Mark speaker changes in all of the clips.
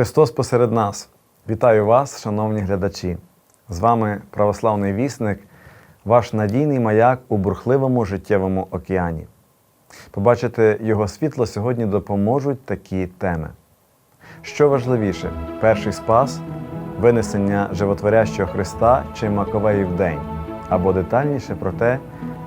Speaker 1: Христос посеред нас. Вітаю вас, шановні глядачі. З вами православний вісник, ваш надійний маяк у бурхливому життєвому океані. Побачити його світло сьогодні допоможуть такі теми. Що важливіше, перший спас, винесення животворящого Христа чи Маковеїв день, або детальніше про те,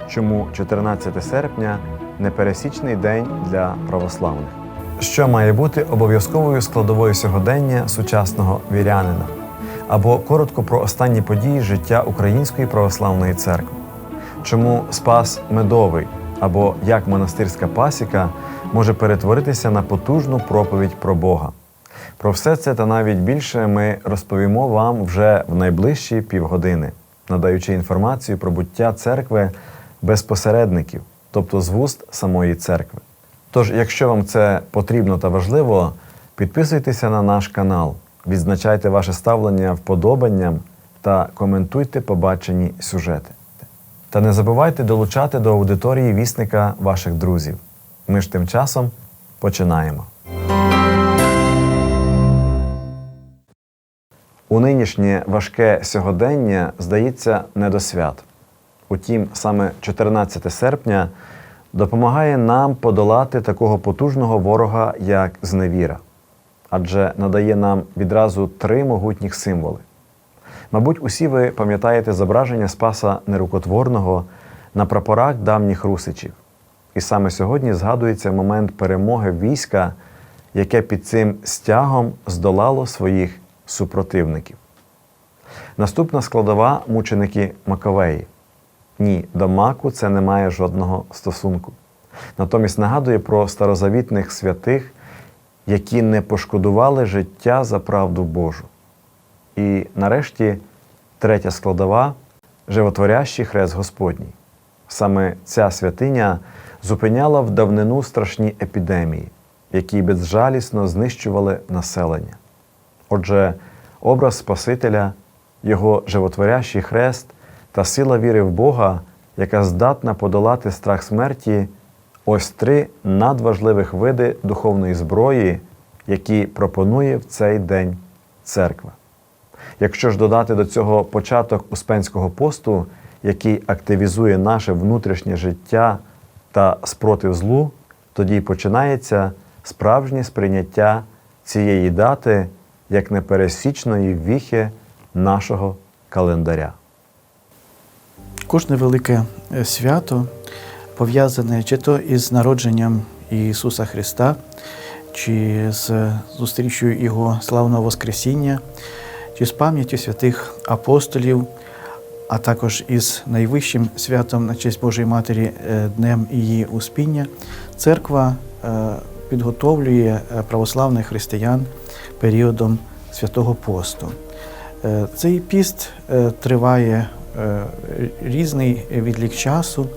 Speaker 1: чому 14 серпня непересічний день для православних. Що має бути обов'язковою складовою сьогодення сучасного вірянина? Або коротко про останні події життя Української православної церкви. Чому спас медовий або як монастирська пасіка може перетворитися на потужну проповідь про Бога? Про все це та навіть більше ми розповімо вам вже в найближчі півгодини, надаючи інформацію про буття церкви без посередників, тобто з вуст самої церкви. Тож, якщо вам це потрібно та важливо, підписуйтеся на наш канал, відзначайте ваше ставлення вподобанням та коментуйте побачені сюжети. Та не забувайте долучати до аудиторії вісника ваших друзів. Ми ж тим часом починаємо. У нинішнє важке сьогодення здається не до свят. Утім, саме 14 серпня допомагає нам подолати такого потужного ворога, як зневіра, адже надає нам відразу три могутніх символи. Мабуть, усі ви пам'ятаєте зображення Спаса Нерукотворного на прапорах давніх русичів. І саме сьогодні згадується момент перемоги війська, яке під цим стягом здолало своїх супротивників. Наступна складова мученики Маковеї. Ні, до маку це не має жодного стосунку. Натомість нагадує про старозавітних святих, які не пошкодували життя за правду Божу. І нарешті третя складова животворящий хрест Господній. Саме ця святиня зупиняла в давнину страшні епідемії, які безжалісно знищували населення. Отже, образ Спасителя, його животворящий хрест та сила віри в Бога, яка здатна подолати страх смерті, ось три надважливих види духовної зброї, які пропонує в цей день церква. Якщо ж додати до цього початок Успенського посту, який активізує наше внутрішнє життя та спротив злу, тоді починається справжнє сприйняття цієї дати як непересічної віхи нашого календаря.
Speaker 2: Кожне велике е, свято пов'язане чи то із народженням Ісуса Христа, чи з зустрічю Його славного Воскресіння, чи з пам'яттю святих апостолів, а також із найвищим святом на честь Божої Матері е, Днем її Успіння, церква е, підготовлює православних християн періодом святого посту. Цей піст триває різний відлік часу,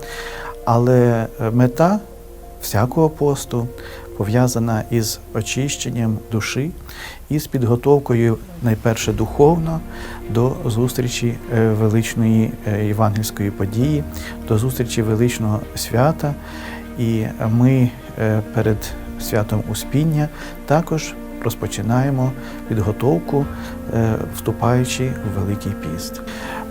Speaker 2: але мета всякого посту пов'язана із очищенням душі і з підготовкою найперше духовно до зустрічі е, величної е, євангельської події, до зустрічі величного свята. І ми е, перед святом Успіння також розпочинаємо підготовку, е, вступаючи в Великий піст.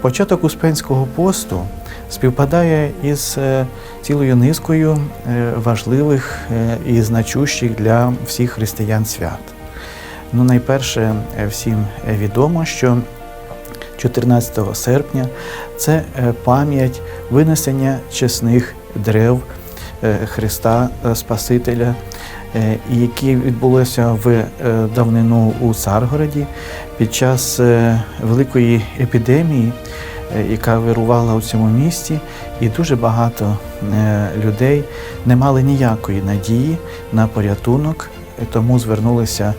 Speaker 2: Початок Успенського посту співпадає із е, цілою низкою е, важливих е, і значущих для всіх християн свят. Ну, найперше, всім відомо, що 14 серпня це пам'ять винесення чесних дерев Христа е, Спасителя, е, які відбулося в е, давнину у Царгороді під час е, великої епідемії, е, яка вирувала у цьому місті, і дуже багато е, людей не мали ніякої надії на порятунок, е, тому звернулися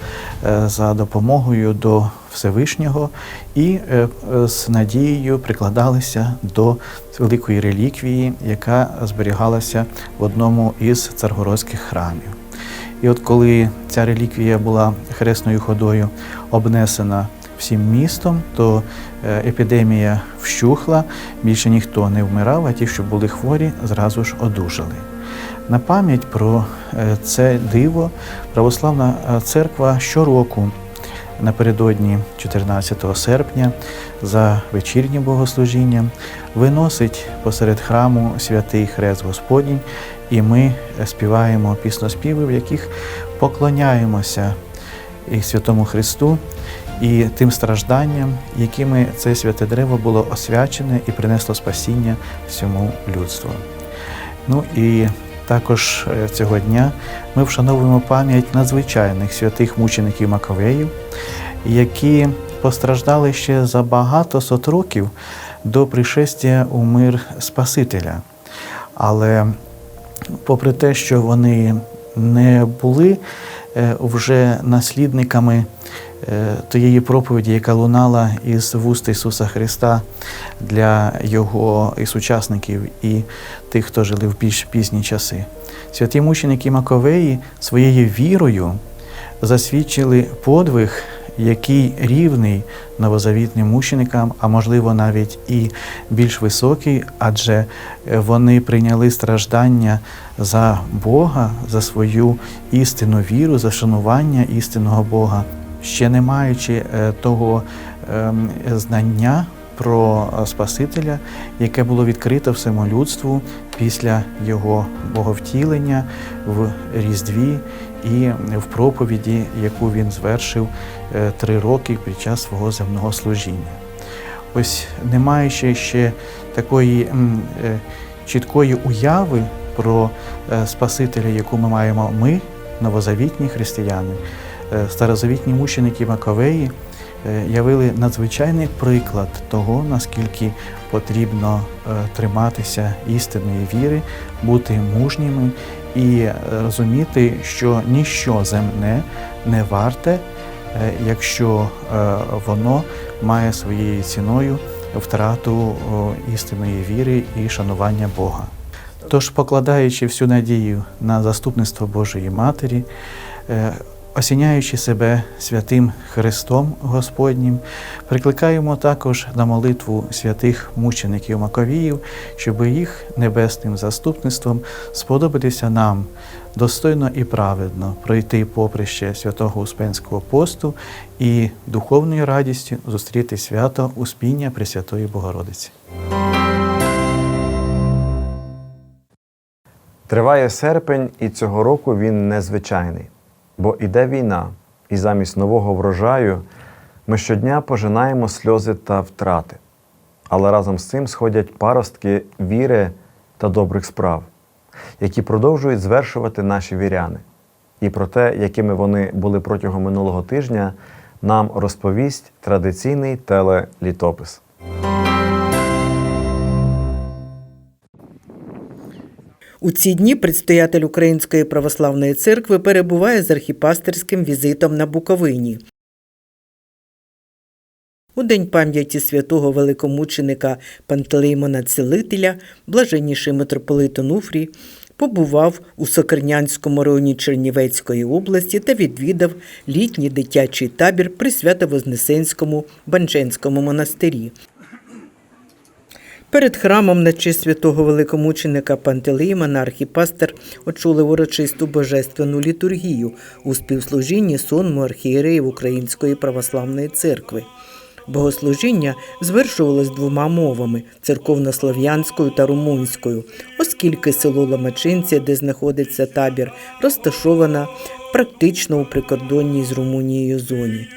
Speaker 2: е, за допомогою до Всевишнього і е, е, з надією прикладалися до великої реліквії, яка зберігалася в одному із царгородських храмів. І от коли ця реліквія була хресною ходою обнесена всім містом, то е, епідемія вщухла, більше ніхто не вмирав, а ті, що були хворі, зразу ж одужали. На пам'ять про це диво православна церква щороку напередодні 14 серпня за вечірнім богослужінням виносить посеред храму святий Хрест Господній, і ми співаємо пісноспіви, в яких поклоняємося і Святому Христу, і тим стражданням, якими це святе дерево було освячене і принесло спасіння всьому людству. Ну і також е, цього дня ми вшановуємо пам'ять надзвичайних святих мучеників Маковеїв, які постраждали ще за багато сот років до пришестя у мир Спасителя. Але попри те, що вони не були вже наслідниками е, тієї проповіді, яка лунала із вуст Ісуса Христа для Його і сучасників, і тих, хто жили в більш пізні часи. Святі мученики Маковеї своєю вірою засвідчили подвиг, який рівний новозавітним мученикам, а можливо навіть і більш високий, адже е, вони прийняли страждання за Бога, за свою істинну віру, за шанування істинного Бога, ще не маючи е, того ем, знання про е, Спасителя, яке було відкрито всьому людству після його боговтілення в Різдві і в проповіді, яку він звершив е, три роки під час свого земного служіння. Ось не маючи ще такої е, чіткої уяви про е, Спасителя, яку ми маємо ми, новозавітні християни, старозавітні мученики Маковеї, явили надзвичайний приклад того, наскільки потрібно триматися істинної віри, бути мужніми і розуміти, що ніщо земне не варте, е, якщо е, воно має своєю ціною втрату істинної віри і шанування Бога. Тож, покладаючи всю надію на заступництво Божої Матері, е, осіняючи себе святим Христом Господнім, прикликаємо також на молитву святих мучеників Маковіїв, щоб їх небесним заступництвом сподобатися нам достойно і праведно пройти поприще святого Успенського посту і духовною радістю зустріти свято Успіння Пресвятої Богородиці.
Speaker 1: Триває серпень, і цього року він незвичайний, бо іде війна, і замість нового врожаю ми щодня пожинаємо сльози та втрати. Але разом з цим сходять паростки віри та добрих справ, які продовжують звершувати наші віряни. І про те, якими вони були протягом минулого тижня, нам розповість традиційний телелітопис.
Speaker 3: У ці дні предстоятель Української православної церкви перебуває з архіпастерським візитом на Буковині. У день пам'яті святого великомученика Пантелеймона Цілителя блаженніший митрополит Онуфрій побував у Сокирнянському районі Чернівецької області та відвідав літній дитячий табір при Свято-Вознесенському Банченському монастирі. Перед храмом на честь святого великомученика Пантелеймона архіпастер очолив урочисту божественну літургію у співслужінні сонму архієреїв Української православної церкви. Богослужіння звершувалось двома мовами церковнослов'янською та румунською, оскільки село Ламачинця, де знаходиться табір, розташовано практично у прикордонній з Румунією зоні.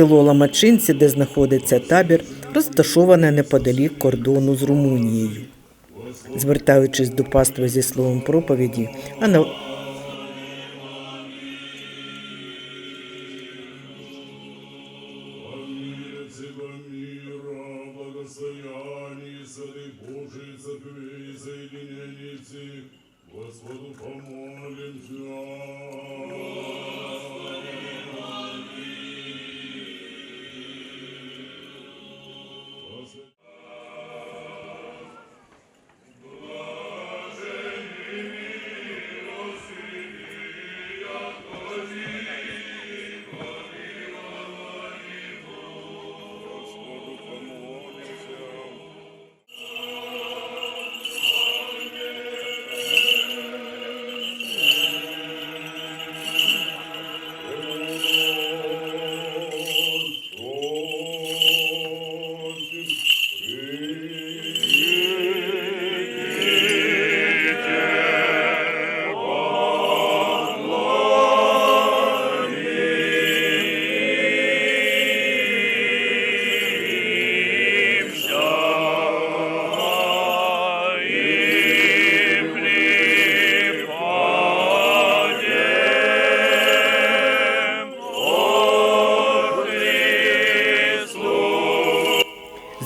Speaker 3: Село Ламачинці, де знаходиться табір, розташоване неподалік кордону з Румунією. Звертаючись до пастви зі словом проповіді,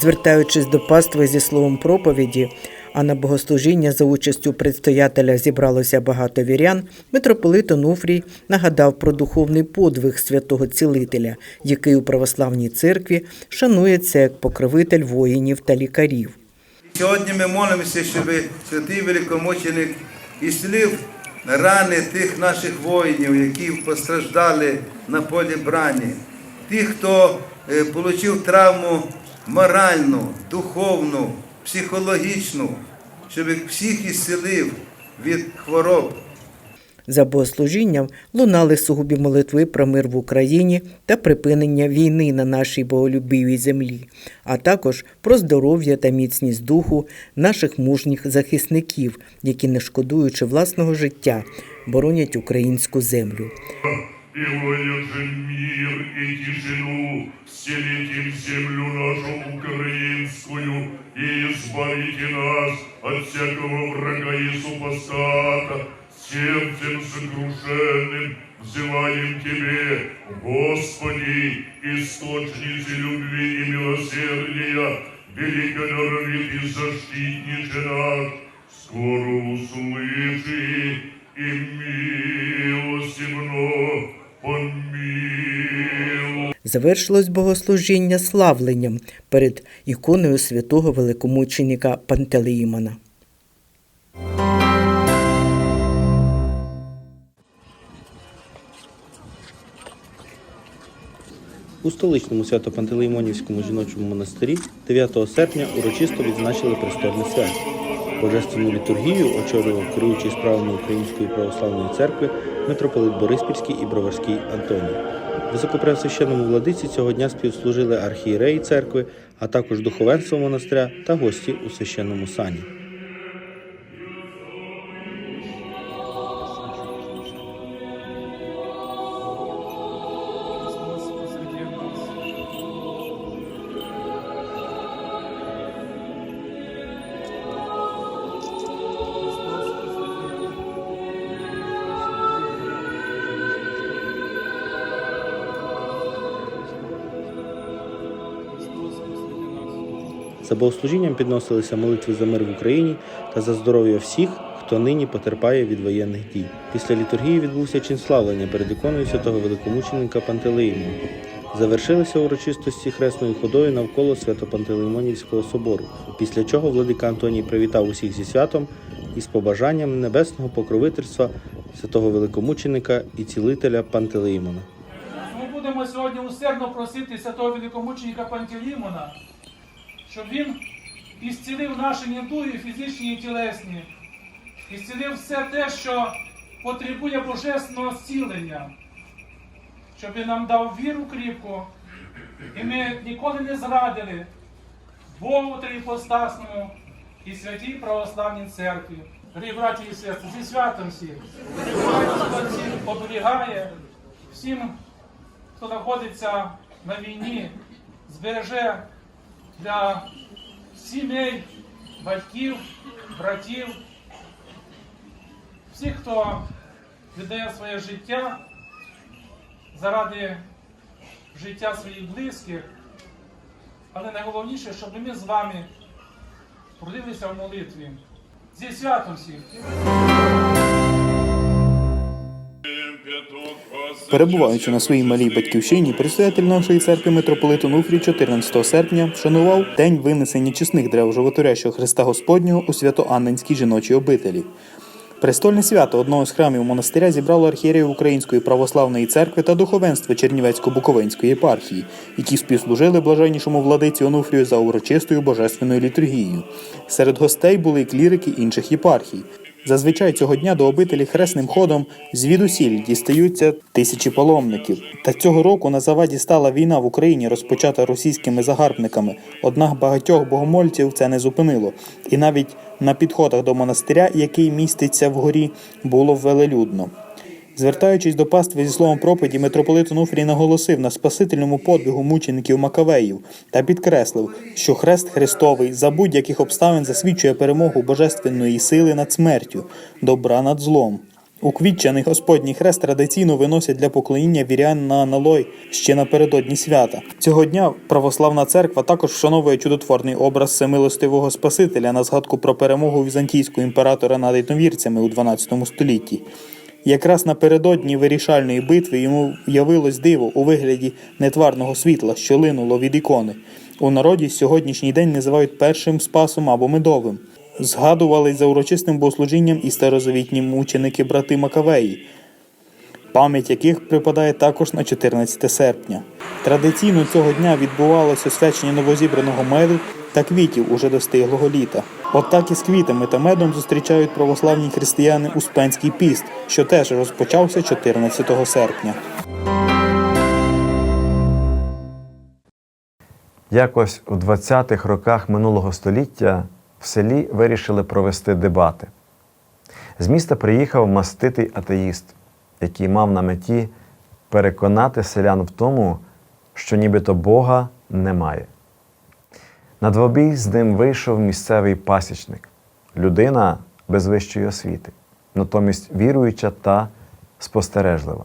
Speaker 3: Звертаючись до пастви зі словом проповіді, а на богослужіння за участю предстоятеля зібралося багато вірян, митрополит Онуфрій нагадав про духовний подвиг святого цілителя, який у православній церкві шанується як покровитель воїнів та лікарів.
Speaker 4: Сьогодні ми молимося, щоб святий великомученик ісцелив рани тих наших воїнів, які постраждали на полі брані, тих, хто е, отримав травму моральну, духовну, психологічну, щоб всіх ісцелив від хвороб.
Speaker 3: За богослужінням лунали сугубі молитви про мир в Україні та припинення війни на нашій боголюбивій землі, а також про здоров'я та міцність духу наших мужніх захисників, які, не шкодуючи власного життя, боронять українську землю.
Speaker 5: И воет же мир и тишину, вселите в землю нашу украинскую, и избавите нас от всякого врага и супостата, сердцем сокрушенным взываем Тебе, Господи, источницы любви и милосердия, великолепный и защитниче нас, скоро услыши и милостивно помилуй.
Speaker 3: Завершилось богослужіння славленням перед іконою святого великомученика Пантелеїмона.
Speaker 6: У столичному Свято-Пантелеймонівському жіночому монастирі 9 серпня урочисто відзначили престольне свято. Божественну літургію очолював керуючий справами Української православної церкви митрополит Бориспільський і Броварський Антоній. Високопресвященному владиці цього дня співслужили архієреї церкви, а також духовенство монастиря та гості у священному сані. За богослужінням підносилися молитви за мир в Україні та за здоров'я всіх, хто нині потерпає від воєнних дій. Після літургії відбувся чин славлення перед іконою святого великомученика Пантелеїмона. Завершилися урочистості хресною ходою навколо Свято-Пантелеймонівського собору, після чого владика Антоній привітав усіх зі святом із побажанням небесного покровительства святого великомученика і цілителя Пантелеїмона.
Speaker 7: Ми будемо сьогодні усердно просити святого великомученика Пантелеймона, щоб він ісцілив наші недуги фізичні і тілесні, ісцілив все те, що потребує божественного зцілення, щоб він нам дав віру кріпку, і ми ніколи не зрадили Богу Трипостасному і святій православній церкві. Дорогі браті і сестри, зі святом всіх! Господь оберігає, всім хто знаходиться на війні, збереже для сімей, батьків, братів, всіх, хто віддає своє життя заради життя своїх близьких. Але найголовніше, щоб ми з вами трудилися в молитві. Зі святом всіх!
Speaker 8: Перебуваючи на своїй малій батьківщині, предстоятель нашої церкви митрополит Онуфрій 14 серпня вшанував день винесення чесних древ животворящого Христа Господнього у Свято-Анненській жіночій обителі. Престольне свято одного з храмів монастиря зібрало архієреїв Української православної церкви та духовенство Чернівецько-Буковинської єпархії, які співслужили блаженнішому владиці Онуфрію за урочистою божественною літургією. Серед гостей були й клірики інших єпархій. Зазвичай цього дня до обителі хресним ходом звідусіль дістаються тисячі паломників. Та цього року на заваді стала війна в Україні, розпочата російськими загарбниками. Однак багатьох богомольців це не зупинило. І навіть на підходах до монастиря, який міститься вгорі, було велелюдно. Звертаючись до пастви зі словом проповіді, митрополит Онуфрій наголосив на спасительному подвигу мучеників Макавеїв та підкреслив, що хрест Христовий за будь-яких обставин засвідчує перемогу божественної сили над смертю, добра над злом. Уквітчений Господній хрест традиційно виносять для поклоніння вірян на аналой ще напередодні свята. Цього дня православна церква також вшановує чудотворний образ всемилостивого Спасителя на згадку про перемогу візантійського імператора над ідновірцями у 12 столітті. Якраз напередодні вирішальної битви йому явилось диво у вигляді нетварного світла, що линуло від ікони. У народі сьогоднішній день називають першим спасом або медовим. Згадувались за урочистим богослужінням і старозавітні мученики брати Макавеї, пам'ять яких припадає також на 14 серпня. Традиційно цього дня відбувалося освячення новозібраного меду та квітів уже достиглого літа. От так і з квітами та медом зустрічають православні християни Успенський піст, що теж розпочався 14 серпня.
Speaker 1: Якось у 20-х роках минулого століття в селі вирішили провести дебати. З міста приїхав маститий атеїст, який мав на меті переконати селян в тому, що нібито Бога немає. На двобій з ним вийшов місцевий пасічник, людина без вищої освіти, натомість віруюча та спостережлива.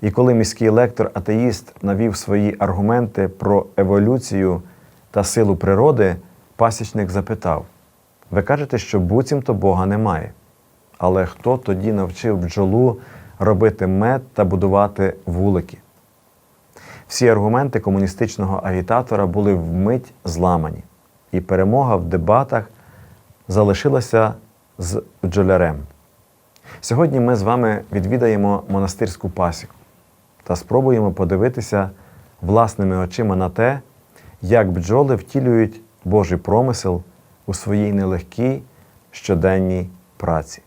Speaker 1: І коли міський лектор атеїст навів свої аргументи про еволюцію та силу природи, пасічник запитав: Ви кажете, що буцімто Бога немає. Але хто тоді навчив бджолу робити мед та будувати вулики? Всі аргументи комуністичного агітатора були вмить зламані, і перемога в дебатах залишилася з бджолярем. Сьогодні ми з вами відвідаємо монастирську пасіку та спробуємо подивитися власними очима на те, як бджоли втілюють Божий промисел у своїй нелегкій щоденній праці.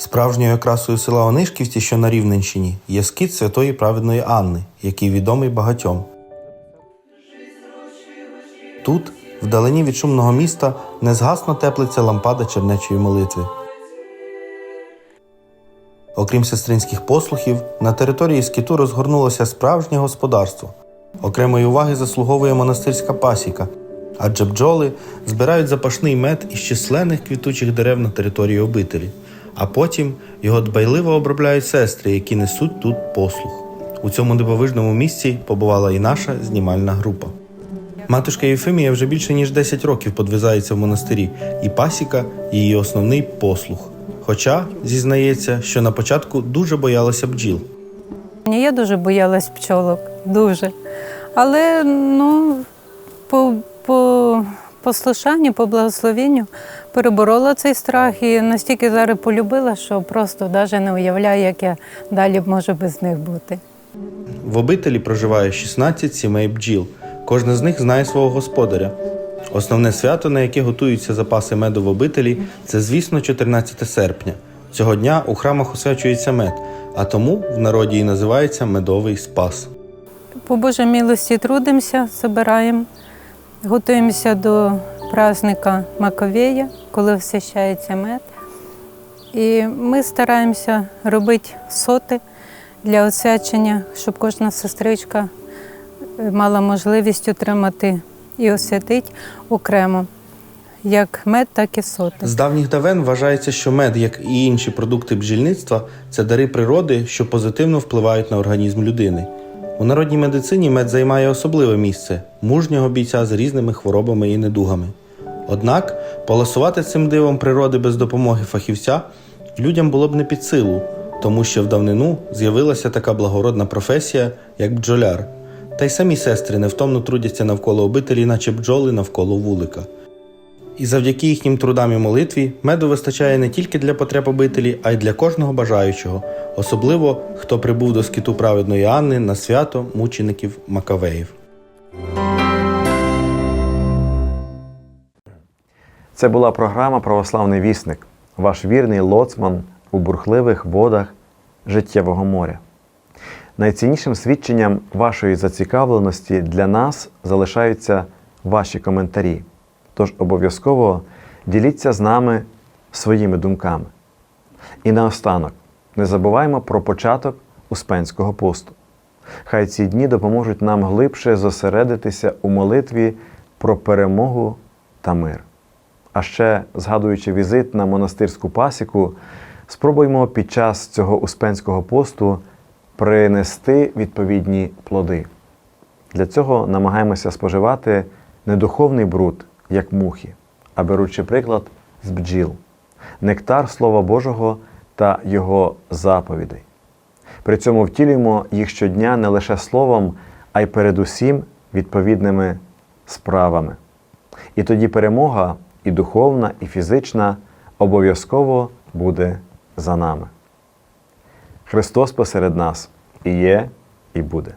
Speaker 6: Справжньою окрасою села Онишківці, що на Рівненщині, є скит святої праведної Анни, який відомий багатьом. Тут, вдалині від шумного міста, незгасно теплиться лампада чернечої молитви. Окрім сестринських послухів, на території скиту розгорнулося справжнє господарство. Окремої уваги заслуговує монастирська пасіка, адже бджоли збирають запашний мед із численних квітучих дерев на території обителі, а потім його дбайливо обробляють сестри, які несуть тут послух. У цьому дивовижному місці побувала і наша знімальна група. Матушка Єфимія вже більше ніж 10 років подвизається в монастирі, і пасіка її основний послух. Хоча зізнається, що на початку дуже боялася бджіл.
Speaker 9: Я дуже боялась пчолок, дуже. Але ну, по, по послушанню, по благословенню переборола цей страх і настільки зараз полюбила, що просто навіть не уявляю, як я далі можу без них бути.
Speaker 6: В обителі проживає 16 сімей бджіл. Кожна з них знає свого господаря. Основне свято, на яке готуються запаси меду в обителі, це, звісно, 14 серпня. Цього дня у храмах освячується мед, а тому в народі і називається медовий спас.
Speaker 9: По Божій милості трудимося, збираємо, готуємося до праздника Маковея, коли освящається мед. І ми стараємося робити соти для освячення, щоб кожна сестричка е, мала можливість отримати і освятити окремо, як мед, так і соти.
Speaker 6: З давніх давен вважається, що мед, як і інші продукти бджільництва, це дари природи, що позитивно впливають на організм людини. У народній медицині мед займає особливе місце мужнього бійця з різними хворобами і недугами. Однак поласувати цим дивом природи без допомоги фахівця людям було б не під силу, тому що в давнину з'явилася така благородна професія, як бджоляр. Та й самі сестри невтомно трудяться навколо обителі, наче бджоли навколо вулика. І завдяки їхнім трудам і молитві меду вистачає не тільки для потреб обителі, а й для кожного бажаючого, особливо хто прибув до скиту праведної Анни на свято мучеників Макавеїв.
Speaker 1: Це була програма Православний вісник, ваш вірний лоцман у бурхливих водах життєвого моря. Найціннішим свідченням вашої зацікавленості для нас залишаються ваші коментарі. Тож обов'язково діліться з нами своїми думками. І наостанок, не забуваємо про початок Успенського посту. Хай ці дні допоможуть нам глибше зосередитися у молитві про перемогу та мир. А ще, згадуючи візит на монастирську пасіку, спробуємо під час цього успенського посту принести відповідні плоди. Для цього намагаємося споживати недуховний бруд, як мухи, а беручи приклад з бджіл, нектар Слова Божого та Його заповідей. При цьому втілюємо їх щодня не лише словом, а й передусім відповідними справами. І тоді перемога і духовна, і фізична обов'язково буде за нами. Христос посеред нас і є, і буде.